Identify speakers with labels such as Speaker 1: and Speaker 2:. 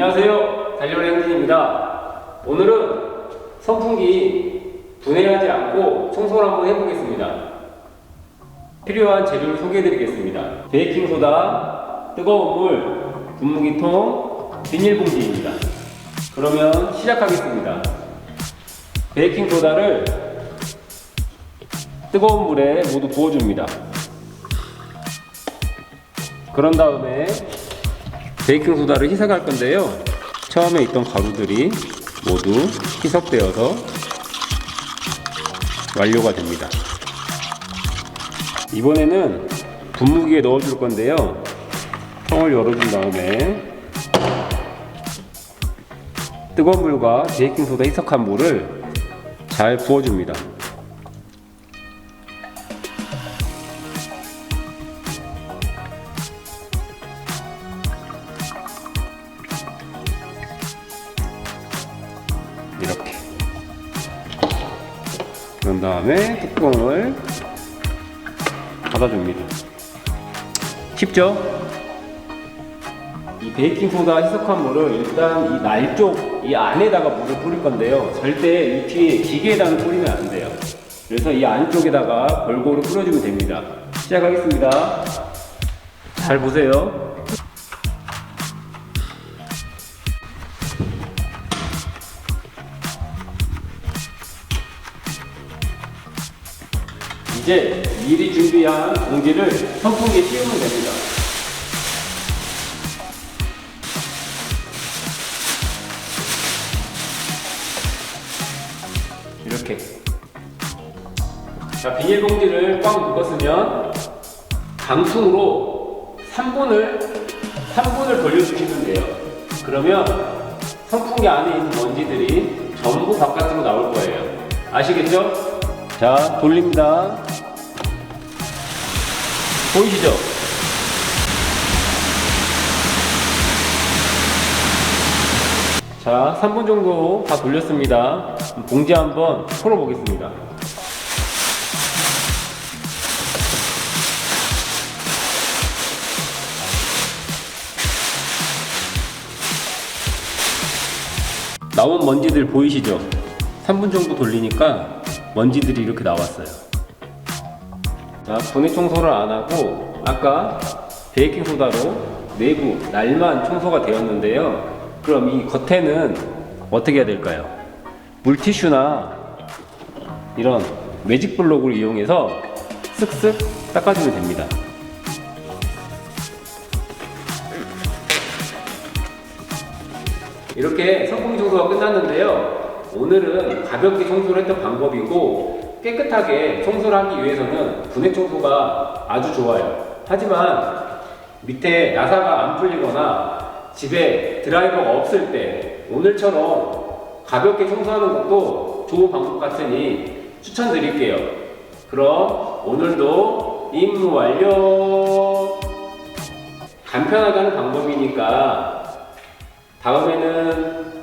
Speaker 1: 안녕하세요. 달려라 행진입니다. 오늘은 선풍기 분해하지 않고 청소를 한번 해보겠습니다. 필요한 재료를 소개해드리겠습니다. 베이킹소다, 뜨거운 물, 분무기통, 비닐봉지입니다. 그러면 시작하겠습니다. 베이킹소다를 뜨거운 물에 모두 부어줍니다. 그런 다음에 베이킹 소다를 희석할 건데요. 처음에 있던 가루들이 모두 희석되어서 완료가 됩니다. 이번에는 분무기에 넣어줄 건데요. 통을 열어준 다음에 뜨거운 물과 베이킹소다 희석한 물을 잘 부어줍니다. 그런 다음에 뚜껑을 닫아줍니다. 쉽죠? 이 베이킹소다 희석한 물을 일단 이 날 쪽 이 안에다가 물을 뿌릴 건데요. 절대 이 뒤에 기계에다가 뿌리면 안 돼요. 그래서 이 안쪽에다가 골고루 뿌려주면 됩니다. 시작하겠습니다. 잘 보세요. 이제 미리 준비한 봉지를 선풍기에 씌우면 됩니다. 이렇게. 자, 비닐봉지를 꽉 묶었으면 강풍으로 3분을 3분을 돌려주시면 돼요. 그러면 선풍기 안에 있는 먼지들이 전부 바깥으로 나올 거예요. 아시겠죠? 자, 돌립니다. 보이시죠? 자, 3분 정도 다 돌렸습니다. 봉지 한번 풀어보겠습니다. 나온 먼지들 보이시죠? 3분 정도 돌리니까 먼지들이 이렇게 나왔어요. 자, 분해 청소를 안 하고 아까 베이킹 소다로 내부 날만 청소가 되었는데요. 그럼 이 겉에는 어떻게 해야 될까요? 물티슈나 이런 매직 블록을 이용해서 쓱쓱 닦아주면 됩니다. 이렇게 선풍기 청소가 끝났는데요. 오늘은 가볍게 청소를 했던 방법이고 깨끗하게 청소를 하기 위해서는 분해 청소가 아주 좋아요. 하지만 밑에 나사가 안 풀리거나 집에 드라이버가 없을 때 오늘처럼 가볍게 청소하는 것도 좋은 방법 같으니 추천드릴게요. 그럼 오늘도 임무 완료! 간편하게 하는 방법이니까 다음에는